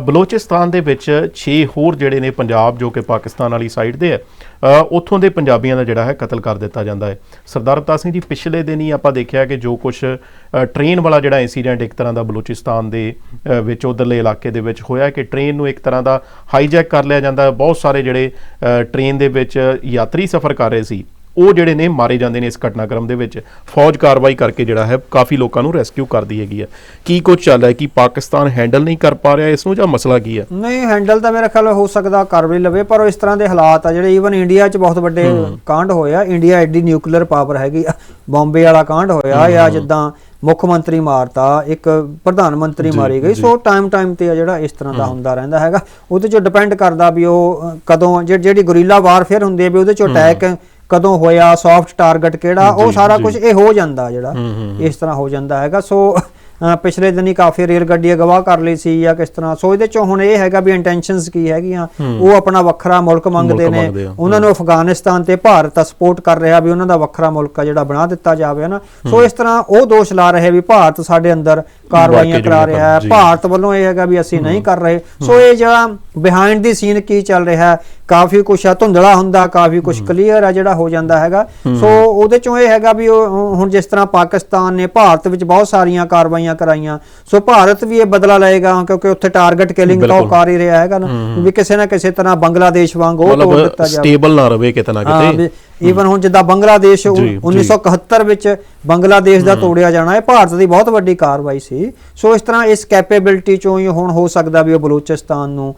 ਬਲੋਚਿਸਤਾਨ ਦੇ ਵਿੱਚ 6 ਹੋਰ ਜਿਹੜੇ ਨੇ ਪੰਜਾਬ ਜੋ ਕਿ ਪਾਕਿਸਤਾਨ ਵਾਲੀ ਸਾਈਡ ਦੇ ਹੈ ਉੱਥੋਂ ਦੇ ਪੰਜਾਬੀਆਂ ਦਾ ਜਿਹੜਾ ਹੈ ਕਤਲ ਕਰ ਦਿੱਤਾ ਜਾਂਦਾ ਹੈ। ਸਰਦਾਰ ਅਵਤਾਰ ਸਿੰਘ ਜੀ ਪਿਛਲੇ ਦਿਨ ਹੀ ਆਪਾਂ ਦੇਖਿਆ ਕਿ ਜੋ ਕੁਝ ਟ੍ਰੇਨ ਵਾਲਾ ਜਿਹੜਾ ਇਨਸੀਡੈਂਟ ਇੱਕ ਤਰ੍ਹਾਂ ਦਾ ਬਲੋਚਿਸਤਾਨ ਦੇ ਵਿੱਚ ਉਧਰਲੇ ਇਲਾਕੇ ਦੇ ਵਿੱਚ ਹੋਇਆ ਕਿ ਟ੍ਰੇਨ ਨੂੰ ਇੱਕ ਤਰ੍ਹਾਂ ਦਾ ਹਾਈਜੈਕ ਕਰ ਲਿਆ ਜਾਂਦਾ। ਬਹੁਤ ਸਾਰੇ ਜਿਹੜੇ ਅ, ਟ੍ਰੇਨ ਦੇ ਵਿੱਚ ਯਾਤਰੀ ਸਫ਼ਰ ਕਰ ਰਹੇ ਸੀ। ਉਹ ਜਿਹੜੇ ਨੇ ਮਾਰੇ ਜਾਂਦੇ ਨੇ ਇਸ ਘਟਨਾਕ੍ਰਮ ਦੇ ਵਿੱਚ। ਫੌਜ ਕਾਰਵਾਈ ਕਰਕੇ ਜਿਹੜਾ ਹੈ ਕਾਫੀ ਲੋਕਾਂ ਨੂੰ ਰੈਸਕਿਊ ਕਰਦੀ ਹੈਗੀ ਹੈ ਕੀ ਕੁਝ ਚੱਲ ਰਿਹਾ ਹੈ? ਕਿ ਪਾਕਿਸਤਾਨ ਹੈਂਡਲ ਨਹੀਂ ਕਰ ਪਾ ਰਿਹਾ ਇਸ ਨੂੰ ਜਾਂ ਮਸਲਾ ਕੀ ਹੈ? ਨਹੀਂ ਹੈਂਡਲ ਤਾਂ ਮੇਰਾ ਖਿਆਲ ਹੋ ਸਕਦਾ ਕਰ ਵੀ ਲਵੇ ਪਰ ਇਸ ਤਰ੍ਹਾਂ ਦੇ ਹਾਲਾਤ ਆ ਜਿਹੜੇ ਈਵਨ ਇੰਡੀਆ 'ਚ ਬਹੁਤ ਵੱਡੇ ਕਾਂਡ ਹੋਇਆ ਇੰਡੀਆ ਐਡੀ ਨਿਊਕਲੀਅਰ ਪਾਵਰ ਹੈਗੀ ਆ। ਬੰਬੇ ਵਾਲਾ ਕਾਂਡ ਹੋਇਆ ਜਾਂ ਜਿੱਦਾਂ ਮੁੱਖ ਮੰਤਰੀ ਮਾਰਤਾ ਇੱਕ ਪ੍ਰਧਾਨ ਮੰਤਰੀ ਮਾਰੀ ਗਈ। ਸੋ ਟਾਈਮ ਟਾਈਮ ਤੇ ਆ ਜਿਹੜਾ ਇਸ ਤਰ੍ਹਾਂ ਦਾ ਹੁੰਦਾ ਰਹਿੰਦਾ ਹੈਗਾ। ਉਹਦੇ 'ਚ ਡਿਪੈਂਡ ਕਰਦਾ ਵੀ ਉਹ ਕਦੋਂ ਜਿਹ- ਜਿਹੜੀ ਗੁਰੀਲਾ ਵਾਰਫੇਅਰ ਹੁੰਦੀ ਹੈ ਵੀ ਉਹਦੇ 'ਚ ਅਟੈਕ ਕਦੋਂ ਹੋਇਆ ਸੌਫਟ ਟਾਰਗੇਟ ਕਿਹੜਾ ਉਹ ਸਾਰਾ ਕੁਝ ਇਹ ਹੋ ਜਾਂਦਾ ਜਿਹੜਾ ਇਸ ਤਰ੍ਹਾਂ ਹੋ ਜਾਂਦਾ ਹੈਗਾ। ਸੋ ਪਿਛਲੇ ਦਿਨੀ ਕਾਫੀ ਰੇਲ ਗੱਡੀਆਂ ਗਵਾਹ ਕਰ ਲਈ ਸੀ ਜਾਂ ਕਿਸ ਤਰ੍ਹਾਂ। ਸੋ ਇਹਦੇ ਚੋਂ ਹੁਣ ਇਹ ਹੈਗਾ ਵੀ ਇੰਟੈਂਸ਼ਨਸ ਕੀ ਹੈਗੀਆਂ। ਉਹ ਆਪਣਾ ਵੱਖਰਾ ਮੁਲਕ ਮੰਗਦੇ ਨੇ। ਉਹਨਾਂ ਨੂੰ ਅਫਗਾਨਿਸਤਾਨ ਤੇ ਭਾਰਤ ਸਪੋਰਟ ਕਰ ਰਿਹਾ ਵੀ ਉਹਨਾਂ ਦਾ ਵੱਖਰਾ ਮੁਲਕ ਆ ਜਿਹੜਾ ਬਣਾ ਦਿੱਤਾ ਜਾਵੇ ਨਾ ਸੋ ਇਸ ਤਰ੍ਹਾਂ ਉਹ ਦੋਸ਼ ਲਾ ਰਹੇ ਵੀ ਭਾਰਤ ਸਾਡੇ ਅੰਦਰ ਕਾਰਵਾਈਆਂ ਕਰਾ ਰਿਹਾ ਹੈ। ਭਾਰਤ ਵੱਲੋਂ ਇਹ ਹੈਗਾ ਵੀ ਅਸੀਂ ਨਹੀਂ ਕਰ ਰਹੇ। ਸੋ ਇਹ ਜਿਹੜਾ ਬਿਹਾਈਂਡ ਦੀ ਸੀਨ ਕੀ ਚੱਲ ਰਿਹਾ ਹੈ ਕਾਫੀ ਕੁਛ ਆ ਧੁੰਦਲਾ ਹੁੰਦਾ ਕਾਫੀ ਕੁਛ ਕਲੀਅਰ ਆ ਜਿਹੜਾ ਹੋ ਜਾਂਦਾ ਹੈਗਾ। ਸੋ ਉਹਦੇ ਚੋਂ ਇਹ ਹੈਗਾ ਵੀ ਉਹ ਹੁਣ ਜਿਸ ਤਰ੍ਹਾਂ ਪਾਕਿਸਤਾਨ ਨੇ ਭਾਰਤ ਵਿੱਚ ਬਹੁਤ ਸਾਰੀਆਂ ਕਾਰਵਾਈਆਂ ਕਰਾਈਆਂ। ਸੋ ਭਾਰਤ ਵੀ ਇਹ ਬਦਲਾ ਲਏਗਾ ਕਿਉਂਕਿ ਉੱਥੇ ਟਾਰਗੇਟ ਕਿਲਿੰਗ ਤਾਂ ਉਹ। ਕਰ ਹੀ ਰਿਹਾ ਹੈਗਾ ਨਾ। ਵੀ ਕਿਸੇ ਨਾ ਕਿਸੇ ਤਰ੍ਹਾਂ ਬੰਗਲਾਦੇਸ਼ ਵਾਂਗ ਉਹ ਤੋੜ ਦਿੱਤਾ ਜਾਵੇ। ਸਟੇਬਲ ਨਾ ਰਵੇ ਕਿਤੇ ਨਾ ਕਿਤੇ। ਈਵਨ ਹੁਣ ਜਿੱਦਾਂ ਬੰਗਲਾਦੇਸ਼ ਉ- ਜੀ, ਜੀ। 1971 ਵਿੱਚ ਬੰਗਲਾਦੇਸ਼ ਦਾ ਤੋੜਿਆ ਜਾਣਾ ਇਹ ਭਾਰਤ ਦੀ ਬਹੁਤ ਵੱਡੀ ਕਾਰਵਾਈ ਸੀ। ਸੋ ਇਸ ਤਰ੍ਹਾਂ ਇਸ ਕੈਪੇਬਿਲਿਟੀ ਚੋਂ ਹੀ ਹੁਣ ਹੋ ਸਕਦਾ ਵੀ ਉਹ ਬਲੂਚਿਸਤਾਨ ਨੂੰ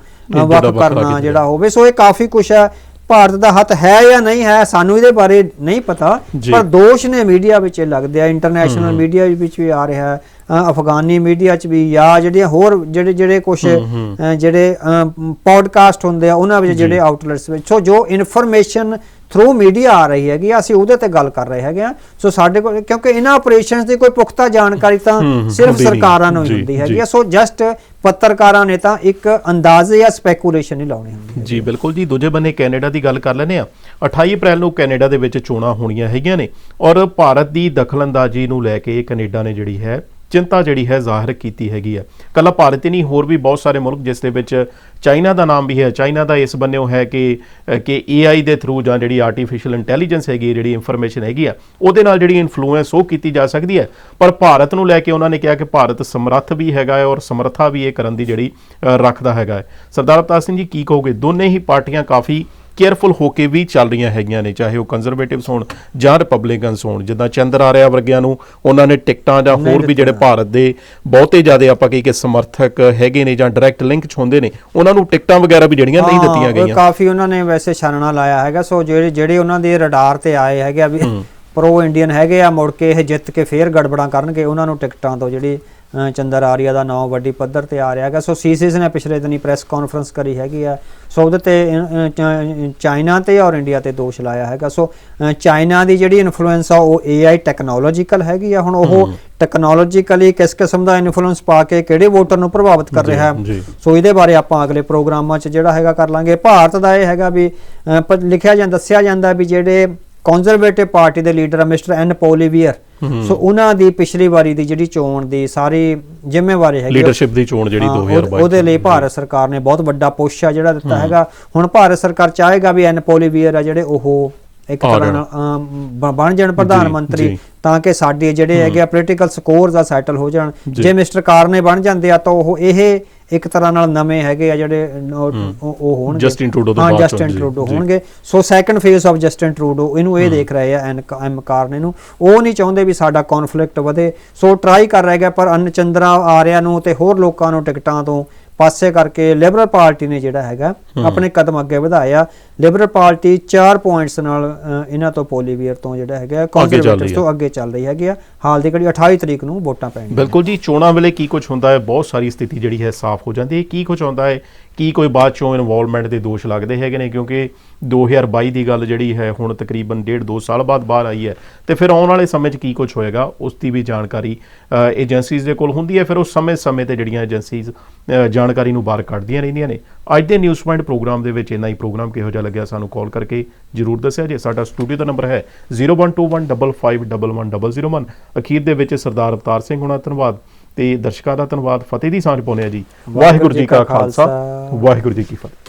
ਵੱਖ ਕਰਨਾ ਜਿਹੜਾ ਹੋਵੇ। ਸੋ ਇਹ ਕਾਫੀ ਕੁਝ ਹੈ। ਭਾਰਤ ਦਾ ਹੱਥ ਹੈ ਜਾਂ ਨਹੀਂ ਹੈ ਸਾਨੂੰ ਇਹਦੇ ਬਾਰੇ ਨਹੀਂ ਪਤਾ। ਪਰ ਦੋਸ਼ ਨੇ ਮੀਡੀਆ ਵਿੱਚ ਲੱਗਦੇ ਆ ਇੰਟਰਨੈਸ਼ਨਲ ਮੀਡੀਆ ਵਿੱਚ ਵੀ ਆ ਰਿਹਾ ਹੈ ਅਫਗਾਨੀ ਮੀਡੀਆ 'ਚ ਵੀ ਜਾਂ ਜਿਹੜੀਆਂ ਹੋਰ ਜਿਹੜੇ ਜਿਹੜੇ ਕੁਝ ਜਿਹੜੇ ਪੋਡਕਾਸਟ ਹੁੰਦੇ ਆ ਉਹਨਾਂ ਵਿੱਚ ਜਿਹੜੇ ਆਊਟਲੈਟਸ ਵਿੱਚ ਸੋ ਜੋ ਇਨਫੋਰਮੇਸ਼ਨ ਥਰੂ ਮੀਡੀਆ ਆ ਰਹੀ ਹੈਗੀ ਅਸੀਂ ਉਹਦੇ ਤੇ ਗੱਲ ਕਰ ਰਹੇ ਹੈਗੇ ਆ। ਸੋ ਸਾਡੇ ਕੋਲ ਕਿਉਂਕਿ ਇਹਨਾਂ ਆਪਰੇਸ਼ਨਸ ਦੀ ਕੋਈ ਪੁਖਤਾ ਜਾਣਕਾਰੀ ਤਾਂ ਸਿਰਫ। ਸਰਕਾਰਾਂ ਨੂੰ ਹੀ ਹੁੰਦੀ ਹੈਗੀ। ਆ। ਸੋ ਜਸਟ ਪੱਤਰਕਾਰਾਂ ਨੇ ਤਾਂ ਇੱਕ ਅੰਦਾਜ਼ੇ ਜਾਂ ਸਪੈਕੂਲੇਸ਼ਨ ਹੀ ਲਾਉਣੀ ਹੁੰਦੀ ਹੈ ਜੀ ਬਿਲਕੁਲ ਜੀ। ਦੂਜੇ ਬੰਨੇ ਕੈਨੇਡਾ ਦੀ ਗੱਲ ਕਰ ਲੈਨੇ ਆ 28 ਅਪ੍ਰੈਲ ਨੂੰ ਕੈਨੇਡਾ ਦੇ ਵਿੱਚ ਚੋਣਾਂ ਹੋਣੀਆਂ ਹੈਗੀਆਂ ਨੇ। ਔਰ ਭਾਰਤ ਦੀ ਦਖਲਅੰਦਾਜ਼ੀ ਨੂੰ ਲੈ ਕੇ ਕੈਨੇਡਾ ਨੇ ਜਿਹੜੀ ਹੈ ਚਿੰਤਾ ਜਿਹੜੀ ਹੈ ਜ਼ਾਹਿਰ ਕੀਤੀ ਹੈਗੀ ਹੈ। ਕੱਲਾ ਭਾਰਤ ਹੀ ਨਹੀਂ ਹੋਰ ਵੀ ਬਹੁਤ ਸਾਰੇ ਮੁਲਕ ਜਿਸ ਦੇ ਵਿੱਚ ਚਾਈਨਾ ਦਾ ਨਾਮ ਵੀ ਹੈ ਚਾਈਨਾ ਦਾ ਇਸ ਬੰਨਿਓ ਹੈ ਕਿ ਅ, ਕਿ AI ਦੇ ਥਰੂ ਜਾਂ ਜਿਹੜੀ ਆਰਟੀਫੀਸ਼ੀਅਲ ਇੰਟੈਲੀਜੈਂਸ ਹੈਗੀ ਜਿਹੜੀ ਇਨਫੋਰਮੇਸ਼ਨ ਹੈਗੀ ਆ ਉਹਦੇ ਨਾਲ ਜਿਹੜੀ ਇਨਫਲੂਐਂਸ ਉਹ ਕੀਤੀ ਜਾ ਸਕਦੀ ਹੈ। ਪਰ ਭਾਰਤ ਨੂੰ ਲੈ ਕੇ ਉਹਨਾਂ ਨੇ ਕਿਹਾ ਕਿ ਭਾਰਤ ਸਮਰੱਥ ਵੀ ਹੈਗਾ ਹੈ ਔਰ ਸਮਰੱਥਾ ਵੀ ਇਹ ਕਰਨ ਦੀ ਜਿਹੜੀ ਰੱਖਦਾ ਹੈਗਾ ਹੈ। ਸਰਦਾਰ ਅਵਤਾਰ ਸਿੰਘ ਜੀ ਕੀ ਕਹੋਗੇ? ਦੋਨੇ ਹੀ ਪਾਰਟੀਆਂ ਕਾਫੀ ਕੇਅਰਫੁਲ ਹੋ ਕੇ ਵੀ ਚੱਲ ਰਹੀਆਂ ਹੈਗੀਆਂ ਨੇ ਚਾਹੇ ਉਹ ਕੰਜ਼ਰਵੇਟਿਵਸ ਹੋਣ ਜਾਂ ਰਿਪਬਲਿਕਨਸ ਹੋਣ ਜਿੱਦਾਂ ਚੰਦਰ ਆਰਿਆ ਵਰਗਿਆਂ ਨੂੰ ਉਹਨਾਂ ਨੇ ਟਿਕਟਾਂ ਜਾਂ ਹੋਰ ਵੀ ਜਿਹੜੇ ਭਾਰਤ ਦੇ ਬਹੁਤੇ ਜ਼ਿਆਦਾ ਆਪਾਂ ਕਹੀ ਕਿ ਸਮਰਥਕ ਹੈਗੇ ਨੇ ਜਾਂ ਡਾਇਰੈਕਟ ਲਿੰਕ ਚ ਹੁੰਦੇ ਨੇ ਉਹਨਾਂ ਨੂੰ ਟਿਕਟਾਂ ਵਗੈਰਾ ਵੀ ਜਿਹੜੀਆਂ ਨਹੀਂ ਦਿੱਤੀਆਂ ਗਈਆਂ। ਕਾਫੀ ਉਹਨਾਂ ਨੇ ਵੈਸੇ ਛਾਨਣਾ ਲਾਇਆ ਹੈਗਾ ਸੋ ਜਿਹੜੇ ਜਿਹੜੇ ਉਹਨਾਂ ਦੇ ਰਡਾਰ ਤੇ ਆਏ ਹੈਗੇ ਆ ਵੀ ਪ੍ਰੋ ਇੰਡੀਅਨ ਹੈਗੇ ਆ ਮੁੜ ਕੇ ਇਹ ਜਿੱਤ ਕੇ ਫੇਰ ਗੜਬੜਾਂ ਕਰਨਗੇ ਉਹਨਾਂ ਨੂੰ ਟਿਕਟਾਂ ਤੋਂ ਜਿਹੜੀ ਚੰਦਰ ਆਰੀਆ ਦਾ ਨਾਮ ਵੱਡੀ ਪੱਧਰ ਤੇ ਆ ਰਿਹਾ ਹੈਗਾ। ਸੋ ਸੀਸੀਸ ਨੇ ਪਿਛਲੇ ਦਿਨੀ ਪ੍ਰੈਸ ਕਾਨਫਰੰਸ ਕਰੀ ਹੈਗੀ ਆ। ਸੋ ਉਹਦੇ ਤੇ ਚਾਈਨਾ ਤੇ ਔਰ ਇੰਡੀਆ ਤੇ ਦੋਸ਼ ਲਾਇਆ ਹੈਗਾ। ਸੋ ਚਾਈਨਾ ਦੀ ਜਿਹੜੀ ਇਨਫਲੂਐਂਸ ਆ ਉਹ AI ਟੈਕਨੋਲੋਜੀਕਲ ਹੈਗੀ ਆ। ਹੁਣ ਉਹ ਟੈਕਨੋਲੋਜੀਕਲੀ ਕਿਸ ਕਿਸਮ ਦਾ ਇਨਫਲੂਐਂਸ ਪਾ ਕੇ ਕਿਹੜੇ ਵੋਟਰ ਨੂੰ ਪ੍ਰਭਾਵਿਤ ਕਰ ਰਿਹਾ। ਹੈ? ਸੋ ਇਹਦੇ ਬਾਰੇ ਆਪਾਂ ਅਗਲੇ ਪ੍ਰੋਗਰਾਮਾਂ 'ਚ ਜਿਹੜਾ ਹੈਗਾ ਕਰ ਲਾਂਗੇ। ਭਾਰਤ ਦਾ ਇਹ ਹੈਗਾ ਵੀ ਲਿਖਿਆ ਜਾਂ ਦੱਸਿਆ ਜਾਂਦਾ ਵੀ ਜਿਹੜੇ ਕੰਜ਼ਰਵੇਟਿਵ ਪਾਰਟੀ ਦੇ ਲੀਡਰ ਆ ਮਿਸਟਰ ਐਨ ਪੋਲੀਵੀਅਰ ਸੋ ਉਹਨਾਂ ਦੀ ਪਿਛਲੀ ਵਾਰੀ ਦੀ ਜਿਹੜੀ ਚੋਣ ਦੀ ਸਾਰੀ ਜ਼ਿੰਮੇਵਾਰੀ ਹੈਗੀ ਲੀਡਰਸ਼ਿਪ ਦੀ ਚੋਣ ਜਿਹੜੀ ਹਾਂ, 2022 ਉਹਦੇ- ਉਹਦੇ ਲਈ ਭਾਰਤ ਸਰਕਾਰ ਨੇ ਬਹੁਤ ਵੱਡਾ ਪੁਸ਼ ਆ ਜਿਹੜਾ ਦਿੱਤਾ ਹੈਗਾ। ਹੁਣ ਭਾਰਤ ਸਰਕਾਰ ਚਾਹੇਗਾ ਵੀ ਐਨ ਪੋਲੀਵੀਅਰ ਆ ਜਿਹੜੇ ਉਹ ਇੱਕ ਤਰ੍ਹਾਂ। ਨਾਲ ਬਣ ਜਾਣ ਪ੍ਰਧਾਨ ਮੰਤਰੀ। ਤਾਂ ਕਿ ਸਾਡੇ ਜਿਹੜੇ ਹੈਗੇ ਆ ਪੋਲੀਟੀਕਲ ਸਕੋਰਸ ਆ ਸੈਟਲ ਹੋ ਜਾਣ। ਜੀ। ਮਿਸਟਰ ਕਾਰਨੇ ਬਣ ਜਾਂਦੇ ਆ ਤਾਂ ਉਹ ਇਹ ਇੱਕ ਤਰ੍ਹਾਂ ਨਾਲ ਨਵੇਂ ਹੈਗੇ ਆ ਜਿਹੜੇ ਉਹ ਹੋਣਗੇ। ਜਸਟਿਨ ਟਰੂਡੋ ਤੋਂ ਬਾਅਦ ਜਸਟਿਨ ਟਰੂਡੋ। ਹੋਣਗੇ। So second phase of Justin Trudeau ਇਹਨੂੰ ਇਹ ਦੇਖ ਰਹੇ ਆ ਐਨ ਐਮ ਕਾਰਨੇ ਨੂੰ। ਉਹ ਨਹੀਂ ਚਾਹੁੰਦੇ ਵੀ ਸਾਡਾ ਕਨਫਲਿਕਟ ਵਧੇ। ਸੋ ਟਰਾਈ ਕਰ ਰਹੇ ਗਿਆ ਪਰ ਅਨ ਚੰਦਰਾ ਆਰਿਆ ਨੂੰ ਤੇ ਹੋਰ ਲੋਕਾਂ ਨੂੰ ਟਿਕਟਾਂ ਤੋਂ ਪਾਸੇ ਕਰਕੇ ਲਿਬਰਲ ਪਾਰਟੀ ਨੇ ਜਿਹੜਾ ਹੈਗਾ ਆਪਣੇ ਕਦਮ ਅੱਗੇ ਵਧਾਇਆ। ਲਿਬਰਲ ਪਾਰਟੀ 4 ਪੁਆਇੰਟਸ ਨਾਲ ਇਹਨਾਂ ਤੋਂ ਪੋਲੀਵੀਅਰ ਤੋਂ ਜਿਹੜਾ ਹੈਗਾ ਕੰਜ਼ਰਵੇਟਿਵਸ। ਤੋਂ ਅੱਗੇ ਚੱਲ ਰਹੀ ਹੈਗੀ ਆ। ਹਾਲ ਦੀ ਘੜੀ 28 ਤਰੀਕ ਨੂੰ ਵੋਟਾਂ ਪੈਣਗੀਆਂ। ਬਿਲਕੁਲ ਜੀ ਚੋਣਾਂ ਵੇਲੇ ਕੀ ਕੁਝ ਹੁੰਦਾ ਹੈ? ਬਹੁਤ ਸਾਰੀ ਸਥਿਤੀ ਜਿਹੜੀ ਹੈ ਸਾਫ਼ ਹੋ ਜਾਂਦੀ ਹੈ। ਕੀ ਕੁਝ ਹੁੰਦਾ ਹੈ? ਕੀ ਕੋਈ ਬਾਅਦ ਚੋਂ ਇਨਵੋਲਵਮੈਂਟ ਦੇ ਦੋਸ਼ ਲੱਗਦੇ ਹੈਗੇ ਨੇ? ਕਿਉਂਕਿ 2022 ਦੀ ਗੱਲ ਜਿਹੜੀ ਹੈ, ਹੁਣ ਤਕਰੀਬਨ ਡੇਢ ਦੋ ਸਾਲ ਬਾਅਦ ਬਾਹਰ ਆਈ ਹੈ। ਤੇ ਫਿਰ ਆਉਣ ਵਾਲੇ ਸਮੇਂ 'ਚ ਕੀ ਕੁਝ ਹੋਏਗਾ? ਉਸ ਦੀ ਵੀ ਜਾਣਕਾਰੀ ਏਜੰਸੀਜ਼ ਦੇ ਕੋਲ ਹੁੰਦੀ ਹੈ। ਫਿਰ ਉਸ ਸਮੇਂ-ਸਮੇਂ ਤੇ ਜਿਹੜੀਆਂ ਏਜੰਸੀਜ਼ ਜਾਣਕਾਰੀ ਨੂੰ ਬਾਹਰ ਕੱਢਦੀਆਂ ਰਹਿੰਦੀਆਂ ਨੇ। ਅੱਜ ਦੇ ਨਿਊਜ਼ ਪੁਆਇੰਟ ਪ੍ਰੋਗਰਾਮ ਦੇ ਵਿੱਚ ਇੰਨਾ ਹੀ ਪ੍ਰੋਗਰਾਮ ਕਿਹੋ ਜਿਹਾ ਲੱਗਿਆ? ਸਾਨੂੰ ਕਾਲ ਕਰਕੇ ਜਰੂਰ ਦੱਸਿਆ ਜੇ। ਸਾਡਾ ਸਟੂਡੀਓ ਦਾ ਨੰਬਰ ਹੈ 0121551101 ਅਖੀਰ ਦੇ ਵਿੱਚ ਸਰਦਾਰ ਅਵਤਾਰ ਸਿੰਘ ਹੁਣਾ, ਧੰਨਵਾਦ। ਤੇ ਦਰਸ਼ਕਾਂ ਦਾ ਧੰਨਵਾਦ ਫਤਿਹ ਦੀ ਸਾਂਝ ਪਾਉਂਦੇ ਆ ਜੀ। ਵਾਹਿਗੁਰੂ ਜੀ ਕਾ ਖਾਲਸਾ। ਵਾਹਿਗੁਰੂ ਜੀ ਕੀ ਫਤਿਹ।